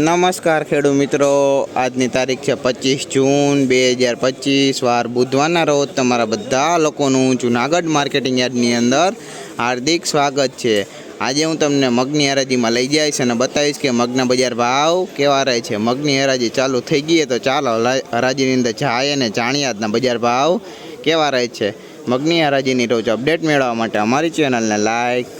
નમસ્કાર ખેડૂત મિત્રો. આજની તારીખ છે પચીસ જૂન બે હજાર પચીસ. વાર બુધવારના રોજ તમારા બધા લોકોનું જુનાગઢ માર્કેટિંગ યાર્ડની અંદર હાર્દિક સ્વાગત છે. આજે હું તમને મગની હરાજીમાં લઈ જઈશ અને બતાવીશ કે મગના બજાર ભાવ કેવા રહે છે. મગની હરાજી ચાલુ થઈ ગઈ તો ચાલો હરાજીની અંદર જાય અને જાણીએ આજના બજાર ભાવ કેવા રહે છે. મગની હરાજીની રોજ અપડેટ મેળવવા માટે અમારી ચેનલને લાઈક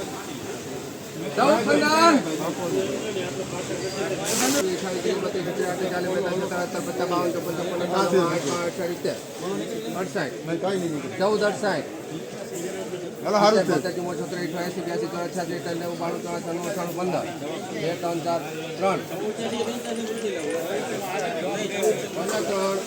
ચૌદ અડસાઠ પચાસી મોટો ત્રણ અઠ્યાસી બ્યાસી ત્રણ અઠ્યાસી ત્રણ નેવું બાણું ત્રણ ત્રણ અઠાણું બે ત્રણ ચાર ત્રણ પંદર ત્રણ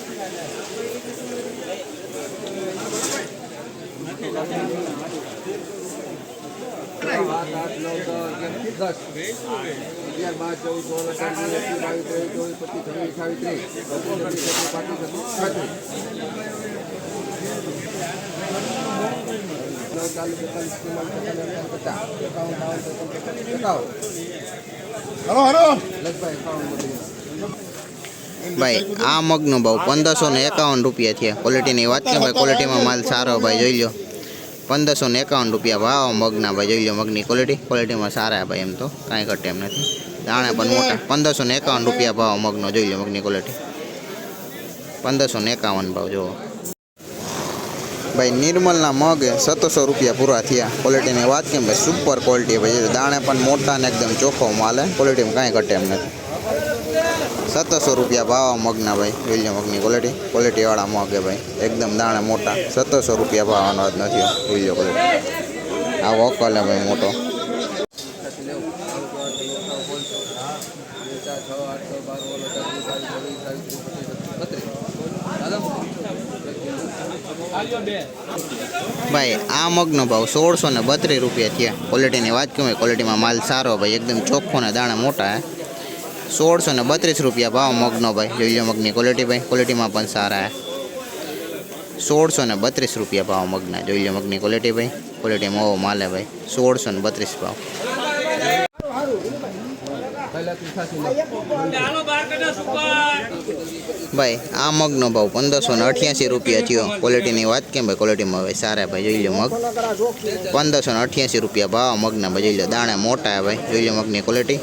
ભાઈ, આ મગનો ભાવ પંદરસો ને એકાવન રૂપિયા થયા. ક્વોલિટીની વાત છે ભાઈ ક્વોલિટીમાં માલ સારો ભાઈ જોઈ લો. પંદરસો ને એકાવન રૂપિયા ભાવ મગના ભાઈ જોઈ લો મગની ક્વોલિટી ક્વોલિટીમાં સારા ભાઈ એમ તો કાંઈ ઘટે એમ નથી. દાણા પણ મોટા પંદરસો ને એકાવન રૂપિયા ભાવ મગનો જોઈ લો મગની ક્વોલિટી પંદરસો ને એકાવન ભાવ જુઓ. ભાઈ નિર્મલના મગ સત્તરસો રૂપિયા પૂરા થયા. ક્વોલિટીની વાત કેમ ભાઈ સુપર ક્વોલિટી ભાઈ. દાણે પણ મોટા ને એકદમ ચોખ્ખો માલ ક્વોલિટીમાં કાંઈ ઘટે એમ નથી. સત્તરસો રૂપિયા ભાવ મગના ભાઈ વિલિયમ મગની ક્વોલિટી ક્વોલિટીવાળા મગ ભાઈ. એકદમ દાણે મોટા. સત્તરસો રૂપિયા ભાવનો જ નથી લો ક્વોલિટી આ વોકલ ભાઈ મોટો. ભાઈ, આ મગનો ભાવ સોળસો ને બત્રીસ રૂપિયા થયા. ક્વોલિટીની વાત કહું ક્વોલિટીમાં માલ સારો ભાઈ. એકદમ ચોખ્ખો ને દાણા મોટા હે સોળસો ને બત્રીસ રૂપિયા ભાવ મગનો ભાઈ. જોઈ મગની ક્વોલિટી ભાઈ. ક્વોલિટીમાં પણ સારા સોળસો ને બત્રીસ રૂપિયા ભાવ મગના. જોઈ મગની ક્વોલિટી ભાઈ. ક્વોલિટીમાં ઓવો માલે ભાઈ. સોળસો ને બત્રીસ ભાવ. ભાઈ, આ મગનો ભાવ પંદરસો ને અઠ્યાસી રૂપિયા થયો. ક્વોલિટીની વાત કેમ ભાઈ? ક્વોલિટીમાં ભાઈ સારા ભાઈ. જોઈ લો મગ. પંદરસો ને અઠ્યાસી રૂપિયા ભાવ મગના ભાઈ. જોઈ લો દાણા મોટા ભાઈ. જોઈ લો મગની ક્વોલિટી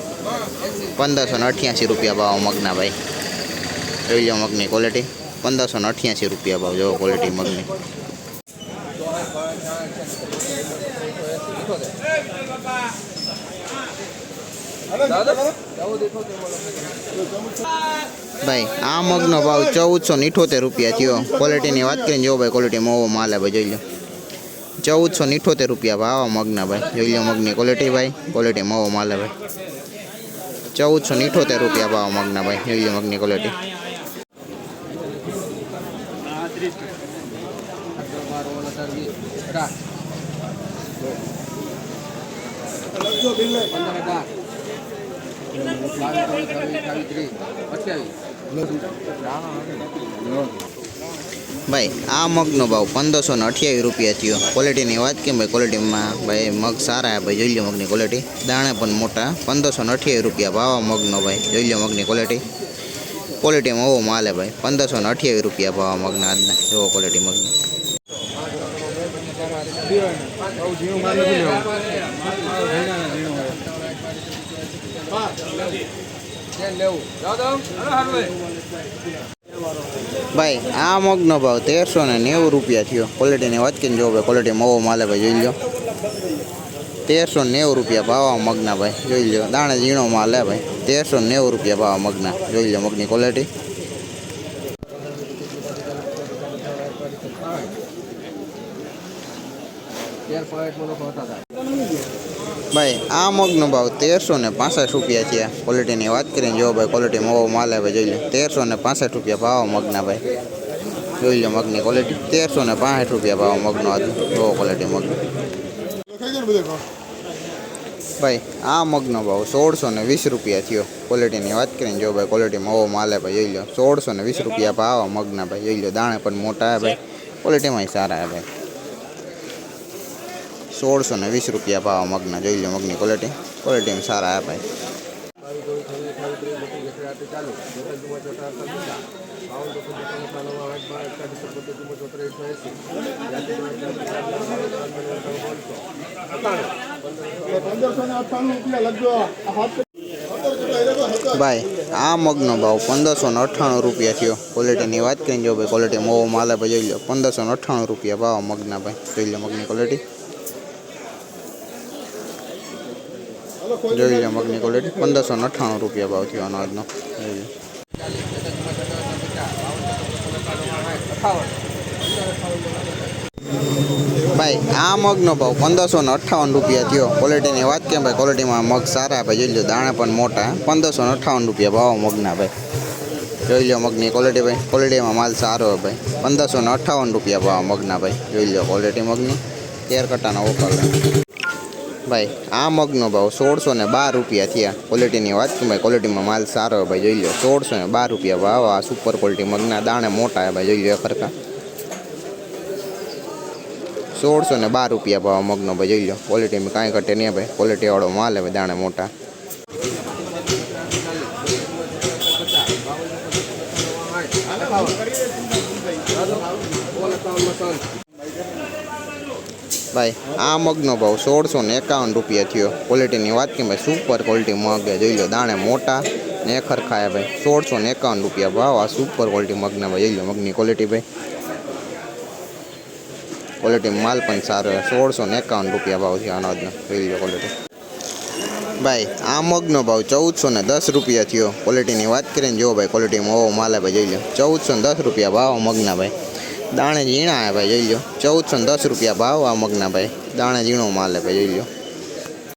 પંદરસો ને અઠ્યાસી રૂપિયા ભાવ મગના ભાઈ. જોઈ લો મગની ક્વોલિટી પંદરસો ને અઠ્યાસી રૂપિયા ભાવ જોવો ક્વોલિટી મગની. ભાઈ, આ મગનો ભાવ ચૌદસો ને રૂપિયા થયો. ક્વોલિટીની વાત કરીને જો ભાઈ ક્વોલિટી મોવો માલે ભાઈ, જોઈ લો. ચૌદસો ને ઇઠોતેર રૂપિયા ભાવ મગના ભાઈ. જોઈ લો મગની ક્વોલિટી ભાઈ ક્વોલિટી મોવો માલે ભાઈ. ચૌદસો ને ઇઠોતેર રૂપિયા ભાવ મગના ભાઈ એવી મગની ક્વોલિટી અઠ્યાવીસ ભાઈ આ મગનો ભાવ પંદરસો ને અઠ્યાવીસ રૂપિયા થયો. ક્વોલિટીની વાત કેમ ભાઈ? ક્વોલિટીમાં ભાઈ મગ સારા હે ભાઈ જોઈ લો મગની ક્વોલિટી દાણા પણ મોટા પંદરસો ને અઠ્યાવીસ રૂપિયા ભાવ મગનો ભાઈ જોઈ લો મગની ક્વોલિટી ક્વોલિટીમાં ઓવો માલે ભાઈ પંદરસો ને અઠ્યાવીસ રૂપિયા ભાવ મગના આજના જોવો ક્વોલિટી મગની. લેવું. ભાઈ, આ મગનો ભાવ તેરસો ને નેવું રૂપિયા થયો. ક્વોલિટીની વાત કરીને જો ભાઈ ક્વોલિટી મોવો માલે ભાઈ, જોઈ લો તેરસો નેવું રૂપિયા ભાવ મગના ભાઈ, જોઈ લો દાણે ઝીણો માલે ભાઈ. તેરસો નેવું રૂપિયા ભાવ મગના. જોઈ લો મગની ક્વોલિટી ત્યાર પોઈન્ટ બોલો હતા. ભાઈ, આ મગનો ભાવ તેરસો ને પાસઠ રૂપિયા થયા ક્વોલિટીની વાત કરીને જો ભાઈ ક્વોલિટી મોવો માલ આવે, જોઈ લો. તેરસો ને પાસઠ રૂપિયા ભાવ મગના ભાઈ. જોઈ લો મગની ક્વોલિટી તેરસો ને પાસઠ રૂપિયા ભાવ મગનો હતો. જોવો ક્વોલિટી મગની ભાઈ, આ મગનો ભાવ સોળસો ને વીસ રૂપિયા થયો. ક્વોલિટીની વાત કરીને જો ભાઈ ક્વોલિટીમાં ઓવો માલે ભાઈ જોઈ લો. સોળસો ને વીસ રૂપિયા ભાવ મગના ભાઈ. જોઈ લો, દાણે પણ મોટા ભાઈ. ક્વોલિટીમાં સારા ભાઈ. સોળસો ને વીસ રૂપિયા ભાવ મગના. જોઈ લો મગની ક્વોલિટી ક્વોલિટીમાં સારા હે ભાઈ. આ ભાઈ, આ મગનો ભાવ પંદરસો ને અઠ્ઠાણું રૂપિયા થયો. ક્વોલિટીની વાત કરીને જો ભાઈ ક્વોલિટી મોવો માલે ભાઈ, જોઈ લો પંદરસો ને અઠ્ઠાણું રૂપિયા ભાવ મગના ભાઈ. જોઈ લો મગની ક્વોલિટી જોઈ લો મગની ક્વોલિટી પંદરસો અઠ્ઠાણું રૂપિયા ભાવ થયો અનાજનો ભાઈ, આ મગનો ભાવ પંદરસો ને અઠ્ઠાવન રૂપિયા થયો. ક્વોલિટીની વાત કેમ ભાઈ? ક્વોલિટીમાં મગ સારા ભાઈ, જોઈ લો દાણા પણ મોટા. પંદરસો ને અઠ્ઠાવન રૂપિયા ભાવ મગના ભાઈ. જોઈ લો મગની ક્વોલિટી ભાઈ. ક્વોલિટીમાં માલ સારો હોય ભાઈ. પંદરસો ને અઠ્ઠાવન રૂપિયા ભાવ મગના ભાઈ. જોઈ લો ક્વોલિટી મગની. તેર કટાનો ઓકલ ભાઈ, આ મગનો ભાવ સોળસો ને બાર રૂપિયા થયા. ક્વોલિટીની વાત કેમ ભાઈ? ક્વોલિટીમાં માલ સારો હોય ભાઈ, જોઈ લો સોળસો ને બાર રૂપિયા ભાવ, આ સુપર ક્વોલિટી મગના દાણે મોટા હે ભાઈ, જોઈ લો ખરખા. સોળસો ને બાર રૂપિયા ભાવ મગનો ભાઈ, જોઈ લો ક્વોલિટીમાં કાંઈ ઘટે નહીં ભાઈ. ક્વોલિટીવાળો માલ હવે દાણે મોટા. ભાઈ, આ મગનો ભાવ સોળસો ને એકાવન રૂપિયા થયો. ક્વોલિટીની વાત કે ભાઈ સુપર ક્વોલિટી મગ હે. જોઈ લો, દાણે મોટા ને ખરખાયા, ભાઈ. સોળસો ને એકાવન રૂપિયા ભાવ આ સુપર ક્વોલિટી મગના ભાઈ. જોઈ લો, મગની ક્વોલિટી ભાઈ. ક્વોલિટી માલ પણ સારો છે. સોળસો ને એકાવન રૂપિયા ભાવ છે અનાજનો. જોઈ લો ક્વોલિટી ભાઈ, આ મગનો ભાવ ચૌદસો ને દસ રૂપિયા થયો. ક્વોલિટીની વાત કરીને જો ભાઈ ક્વોલિટીમાં ઓવો માલે ભાઈ. જોઈ લો, ચૌદસો ને દસ રૂપિયા ભાવ મગના, ભાઈ. દાણે ઝીણા હે ભાઈ, જોઈ લો ચૌદસો ને દસ રૂપિયા ભાવ આ મગના ભાઈ. દાણે ઝીણો માલે ભાઈ, જોઈ લો